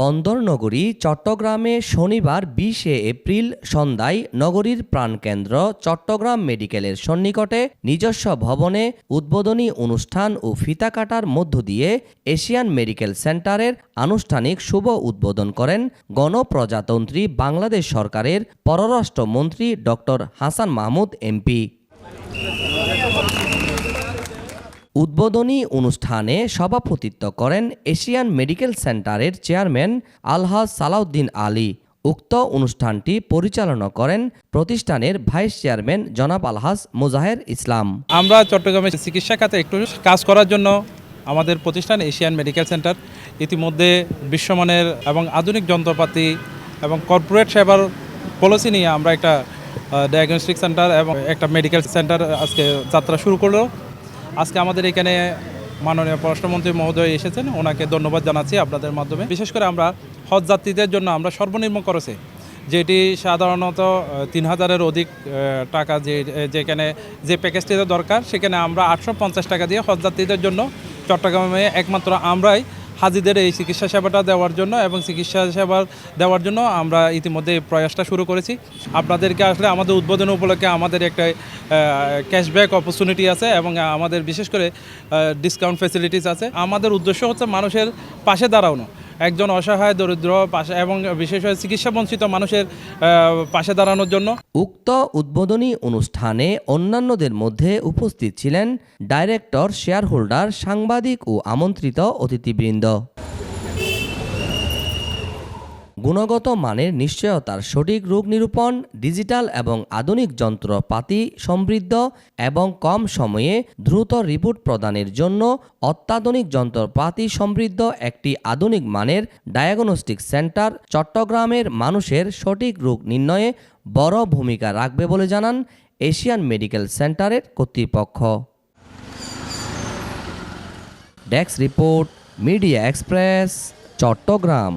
বন্দর নগরী চট্টগ্রামে শনিবার বিশে এপ্রিল সন্ধ্যায় নগরীর প্রাণকেন্দ্র চট্টগ্রাম মেডিকেলের সন্নিকটে নিজস্ব ভবনে উদ্বোধনী অনুষ্ঠান ও ফিতা কাটার মধ্য দিয়ে এশিয়ান মেডিকেল সেন্টারের আনুষ্ঠানিক শুভ উদ্বোধন করেন গণপ্রজাতন্ত্রী বাংলাদেশ সরকারের পররাষ্ট্রমন্ত্রী ডক্টর হাসান মাহমুদ এমপি। উদ্বোধনী অনুষ্ঠানে সভাপতিত্ব করেন এশিয়ান মেডিকেল সেন্টারের চেয়ারম্যান আলহাজ সালাউদ্দিন আলী। উক্ত অনুষ্ঠানটি পরিচালনা করেন প্রতিষ্ঠানের ভাইস চেয়ারম্যান জনাব আলহাজ মুজাহের ইসলাম। আমরা চট্টগ্রামে চিকিৎসা খাতে একটু কাজ করার জন্য আমাদের প্রতিষ্ঠান এশিয়ান মেডিকেল সেন্টার। ইতিমধ্যে বিশ্বমানের এবং আধুনিক যন্ত্রপাতি এবং কর্পোরেট সেবার পলিসি নিয়ে আমরা একটা ডায়াগনস্টিক সেন্টার এবং একটা মেডিকেল সেন্টার আজকে যাত্রা শুরু করল। আজকে আমাদের এখানে মাননীয় পররাষ্ট্রমন্ত্রী মহোদয় এসেছেন, ওনাকে ধন্যবাদ জানাচ্ছি আপনাদের মাধ্যমে। বিশেষ করে আমরা হজ যাত্রীদের জন্য আমরা সর্বনিম্ন করেছি যেটি সাধারণত তিন হাজারের অধিক টাকা যে, যেখানে যে প্যাকেজটিতে দরকার, সেখানে আমরা আটশো পঞ্চাশ টাকা দিয়ে হজ যাত্রীদের জন্য চট্টগ্রামে একমাত্র আমরাই হাজিদের এই চিকিৎসা সেবাটা দেওয়ার জন্য এবং চিকিৎসা সেবা দেওয়ার জন্য আমরা ইতিমধ্যে প্রয়াসটা শুরু করেছি। আপনাদেরকে আসলে আমাদের উদ্বোধন উপলক্ষে আমাদের একটা ক্যাশব্যাক অপরচুনিটি আছে এবং আমাদের বিশেষ করে ডিসকাউন্ট ফেসিলিটিস আছে। আমাদের উদ্দেশ্য হচ্ছে মানুষের পাশে দাঁড়ানো। একজন অসহায়, দরিদ্র, পাশে এবং বিশেষ করে চিকিৎসা বঞ্চিত মানুষের পাশে দাঁড়ানোর জন্য। উক্ত উদ্বোধনী অনুষ্ঠানে অন্যান্যদের মধ্যে উপস্থিত ছিলেন ডাইরেক্টর শেয়ার হোল্ডার সাংবাদিক ও আমন্ত্রিত অতিথিবৃন্দ। গুণগত মানের নিশ্চয়তার সঠিক রোগ নিরূপণ, ডিজিটাল এবং আধুনিক যন্ত্রপাতি সমৃদ্ধ এবং কম সময়ে দ্রুত রিপোর্ট প্রদানের জন্য অত্যাধুনিক যন্ত্রপাতি সমৃদ্ধ একটি আধুনিক মানের ডায়াগনস্টিক সেন্টার চট্টগ্রামের মানুষের সঠিক রোগ নির্ণয়ে বড় ভূমিকা রাখবে বলে জানান এশিয়ান মেডিকেল সেন্টারের কর্তৃপক্ষ। Desk report, media express, Chattogram.